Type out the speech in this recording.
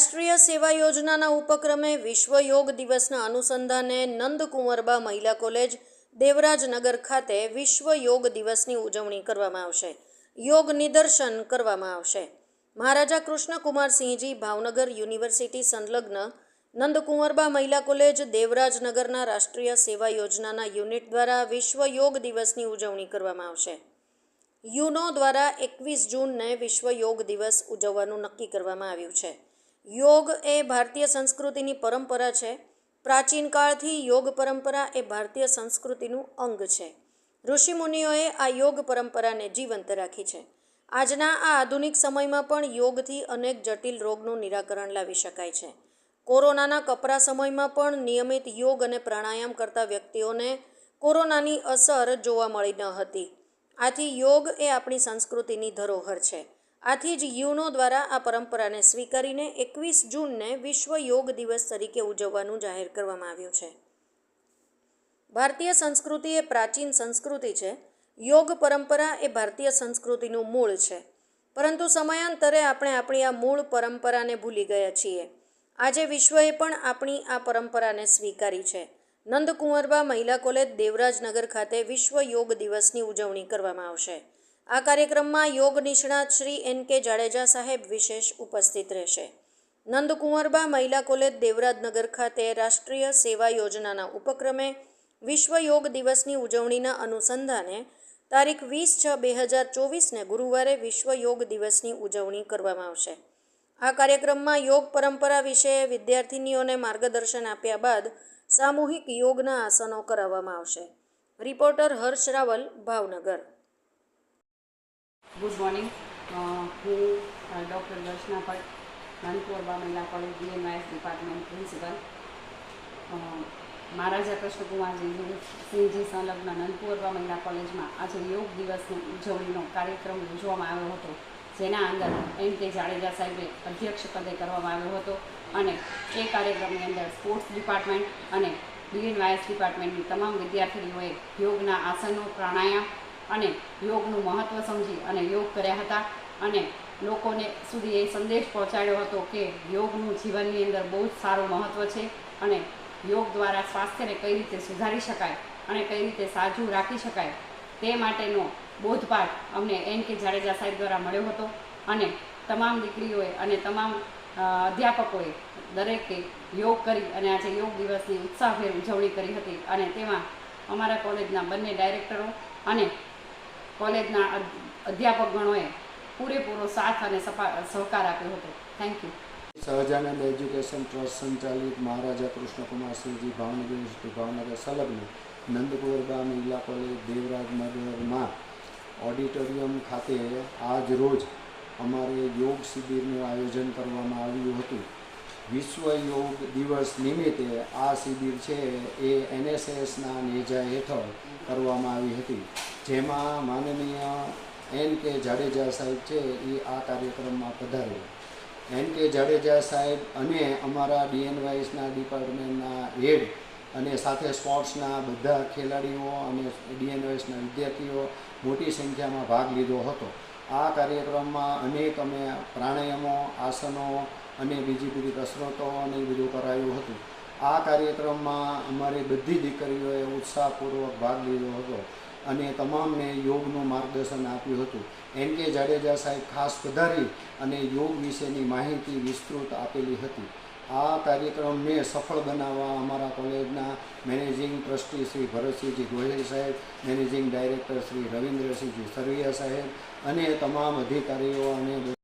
રાષ્ટ્રીય સેવા યોજનાના ઉપક્રમે વિશ્વ યોગ દિવસના અનુસંધાને નંદકુંવરબા મહિલા કોલેજ, દેવરાજનગર ખાતે વિશ્વ યોગ દિવસની ઉજવણી કરવામાં આવશે. યોગ નિદર્શન કરવામાં આવશે. મહારાજા કૃષ્ણકુમારસિંહજી ભાવનગર યુનિવર્સિટી સંલગ્ન નંદકુંવરબા મહિલા કોલેજ, દેવરાજનગરના રાષ્ટ્રીય સેવા યોજનાના યુનિટ દ્વારા વિશ્વ યોગ દિવસની ઉજવણી કરવામાં આવશે. યુનો દ્વારા એકવીસ જૂનને વિશ્વ યોગ દિવસ ઉજવવાનું નક્કી કરવામાં આવ્યું છે. યોગ એ ભારતીય સંસ્કૃતિની પરંપરા છે. પ્રાચીન કાળથી યોગ પરંપરા એ ભારતીય સંસ્કૃતિનું અંગ છે. ઋષિમુનિઓએ આ યોગ પરંપરાને જીવંત રાખી છે. આજના આ આધુનિક સમયમાં પણ યોગથી અનેક જટિલ રોગનું નિરાકરણ લાવી શકાય છે. કોરોનાના કપરા સમયમાં પણ નિયમિત યોગ અને પ્રાણાયામ કરતા વ્યક્તિઓને કોરોનાની અસર જોવા મળી ન હતી. આથી યોગ એ આપણી સંસ્કૃતિની ધરોહર છે. આથી જ યુનો દ્વારા આ પરંપરાને સ્વીકારીને એકવીસ જૂનને વિશ્વ યોગ દિવસ તરીકે ઉજવવાનું જાહેર કરવામાં આવ્યું છે. ભારતીય સંસ્કૃતિ એ પ્રાચીન સંસ્કૃતિ છે. યોગ પરંપરા એ ભારતીય સંસ્કૃતિનું મૂળ છે. પરંતુ સમયાંતરે આપણે આપણી આ મૂળ પરંપરાને ભૂલી ગયા છીએ. આજે વિશ્વએ પણ આપણી આ પરંપરાને સ્વીકારી છે. નંદકુંવરબા મહિલા કોલેજ દેવરાજનગર ખાતે વિશ્વ યોગ દિવસની ઉજવણી કરવામાં આવશે. આ કાર્યક્રમમાં યોગ નિષ્ણાત શ્રી એન કે જાડેજા સાહેબ વિશેષ ઉપસ્થિત રહેશે. નંદકુંવરબા મહિલા કોલેજ દેવરાજનગર ખાતે રાષ્ટ્રીય સેવા યોજનાના ઉપક્રમે વિશ્વ યોગ દિવસની ઉજવણીના અનુસંધાને તારીખ વીસ છ બે હજાર ચોવીસને ગુરુવારે વિશ્વ યોગ દિવસની ઉજવણી કરવામાં આવશે. આ કાર્યક્રમમાં યોગ પરંપરા વિશે વિદ્યાર્થિનીઓને માર્ગદર્શન આપ્યા બાદ સામૂહિક યોગના આસનો કરાવવામાં આવશે. Reporter Harsh Raval, Bhavnagar. Good morning. હું ડૉક્ટર દર્શના ભટ્ટ નાનકુરબા મહિલા college BMIS department principal. Maharaja Krishnakumarji Sinhji સંલગ્ન નંદકુરબા મહિલા કોલેજમાં આજે યોગ દિવસની ઉજવણીનો કાર્યક્રમ યોજવામાં આવ્યો હતો. જેના અંદર એમ કે જાડેજા સાહેબે અધ્યક્ષ પદે કરવામાં આવ્યો હતો અને એ કાર્યક્રમની અંદર સ્પોર્ટ્સ ડિપાર્ટમેન્ટ અને બીએનવાયએસ ડિપાર્ટમેન્ટની તમામ વિદ્યાર્થીઓએ યોગના આસનો પ્રાણાયામ અને યોગનું મહત્ત્વ સમજી અને યોગ કર્યા હતા. અને લોકોને સુધી એ સંદેશ પહોંચાડ્યો હતો કે યોગનું જીવનની અંદર બહુ જ સારું મહત્ત્વ છે અને યોગ દ્વારા સ્વાસ્થ્યને કઈ રીતે સુધારી શકાય અને કઈ રીતે સાજું રાખી શકાય તે માટેનો બોધપાઠ અમને એન કે જાડેજા સાહેબ દ્વારા મળ્યો હતો. અને તમામ દીકરીઓએ અને તમામ અધ્યાપકોએ દરેકે યોગ કરી અને આજે યોગ દિવસની ઉત્સાહભેર ઉજવણી કરી હતી અને તેમાં અમારા કોલેજના બંને ડાયરેક્ટરો અને કોલેજના અધ- અધ્યાપકગણોએ પૂરેપૂરો સાથ અને સહકાર આપ્યો હતો. Thank you Sahajanand education trust સંચાલિત મહારાજા કૃષ્ણકુમારસિંહજી ભાવનગર યુનિવર્સિટી ભાવનગર સંલગ્ન નંદકુરબા મહિલા કોલેજ દેવરાજનગરમાં ઓડિટોરિયમ ખાતે આજ રોજ અમારે યોગ શિબિરનું આયોજન કરવામાં આવ્યું હતું. વિશ્વ યોગ દિવસ નિમિત્તે આ શિબિર છે એ એનએસએસના નેજા હેઠળ કરવામાં આવી હતી. જેમાં માનનીય એન કે જાડેજા સાહેબ છે એ આ કાર્યક્રમમાં પધાર્યા. એન કે જાડેજા સાહેબ અને અમારા ડીએનવાયસના ડિપાર્ટમેન્ટના હેડ અને સાથે સ્પોર્ટ્સના બધા ખેલાડીઓ અને ડીએનવાયસના વિદ્યાર્થીઓ મોટી સંખ્યામાં ભાગ લીધો હતો. આ કાર્યક્રમમાં અનેક અમે પ્રાણાયામો, આસનો અને બીજી બધી કસરતો અને બધું કરાયું હતું. આ કાર્યક્રમમાં અમારી બધી દીકરીઓએ ઉત્સાહપૂર્વક ભાગ લીધો હતો અને તમામને યોગનું માર્ગદર્શન આપ્યું હતું. એમ કે જાડેજા સાહેબ ખાસ પધારી અને યોગ વિશેની માહિતી વિસ્તૃત આપેલી હતી. આ કાર્યક્રમને સફળ બનાવવા અમારા કોલેજના મેનેજિંગ ટ્રસ્ટી શ્રી ભરતસિંહજી ગોહિલ સાહેબ, મેનેજિંગ ડાયરેક્ટર શ્રી રવિન્દ્રસિંહજી સરવૈયા સાહેબ અને તમામ અધિકારીઓ અને